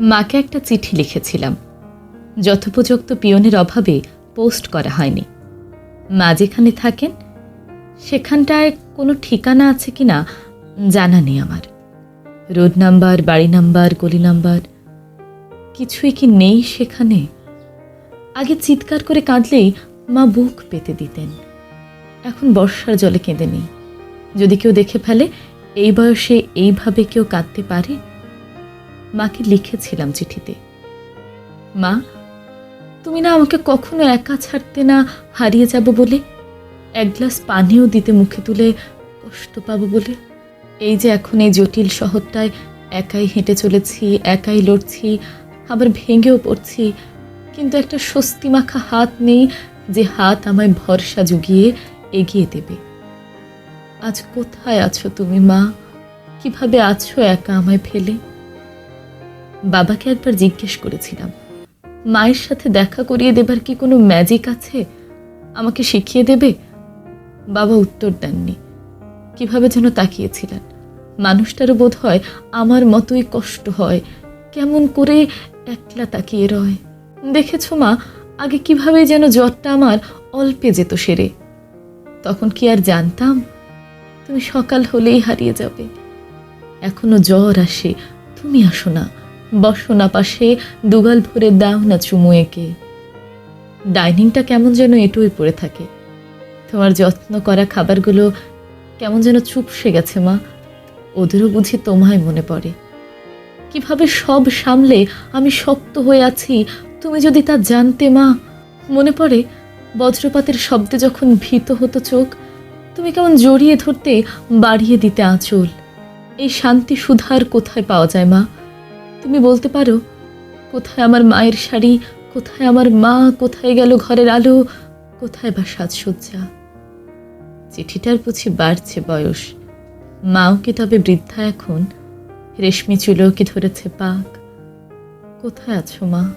মাকে একটা চিঠি লিখেছিলাম। যথোপযুক্ত পিয়নের অভাবে পোস্ট করা হয়নি। মা যেখানে থাকেন, সেখানটায় কোনো ঠিকানা আছে কি না জানা নেই আমার। রোড নাম্বার, বাড়ি নাম্বার, গলি নাম্বার, কিছুই কি নেই সেখানে? আগে চিৎকার করে কাঁদলেই মা বুক পেতে দিতেন। এখন বর্ষার জলে কেঁদে নেই। যদি কেউ দেখে ফেলে, এই বয়সে এইভাবে কেউ কাঁদতে পারে? মাকে লিখেছিলাম চিঠিতে। মা, তুমি না আমাকে কখনো একা ছাড়তে না হারিয়ে যাব বলে? এক গ্লাস পানিও দিতে মুখে তুলে কষ্ট পাবো বলে? এই যে এখন এই জটিল শহরটায় একাই হেঁটে চলেছি, একাই লড়ছি, আবার ভেঙেও পড়ছি, কিন্তু একটা স্বস্তি মাখা হাত নেই যে হাত আমায় ভরসা জুগিয়ে এগিয়ে দেবে। আজ কোথায় আছো তুমি মা? কীভাবে আছো একা আমায় ফেলে? বাবাকে একবার জিজ্ঞেস করেছিলাম, মায়ের সাথে দেখা করিয়ে দেবার কি কোনো ম্যাজিক আছে? আমাকে শিখিয়ে দেবে? বাবা উত্তর দেননি। কীভাবে যেন তাকিয়েছিলেন? মানুষটারও বোধ হয় আমার মতোই কষ্ট হয়। কেমন করে একলা তাকিয়ে রয়? দেখেছ মা, আগে কীভাবে যেন জ্বরটা আমার অল্পে যেত সেরে। তখন কি আর জানতাম? তুমি সকাল হলেই হারিয়ে যাবে। এখনও জ্বর আসে, তুমি আসো না। বসো না পাশে দুগাল ভরে দাও না চুমু এঁকে ডাইনিংটা কেমন যেন এটুই পড়ে থাকে। তোমার যত্ন করা খাবারগুলো কেমন যেন চুপসে গেছে মা। ওদেরও বুঝি তোমায় মনে পড়ে। কীভাবে সব সামলে আমি শক্ত হয়ে আছি, তুমি যদি তা জানতে মা। মনে পড়ে বজ্রপাতের শব্দে যখন ভীত হতো চোখ, তুমি কেমন জড়িয়ে ধরতে বাড়িয়ে দিতে আঁচল। এই শান্তি সুধার কোথায় পাওয়া যায় মা? তুমি বলতে পারো, কোথায় আমার মায়ের শাড়ি, কোথায় আমার মা, কোথায় গেল ঘরের আলো, কোথায় বা সাজসজ্জা? চিঠিটার বুঝি বাড়ছে বয়স। মাও কি তবে বৃদ্ধা এখন? রেশমি চুলেও কি ধরেছে পাক? কোথায় আছো মা?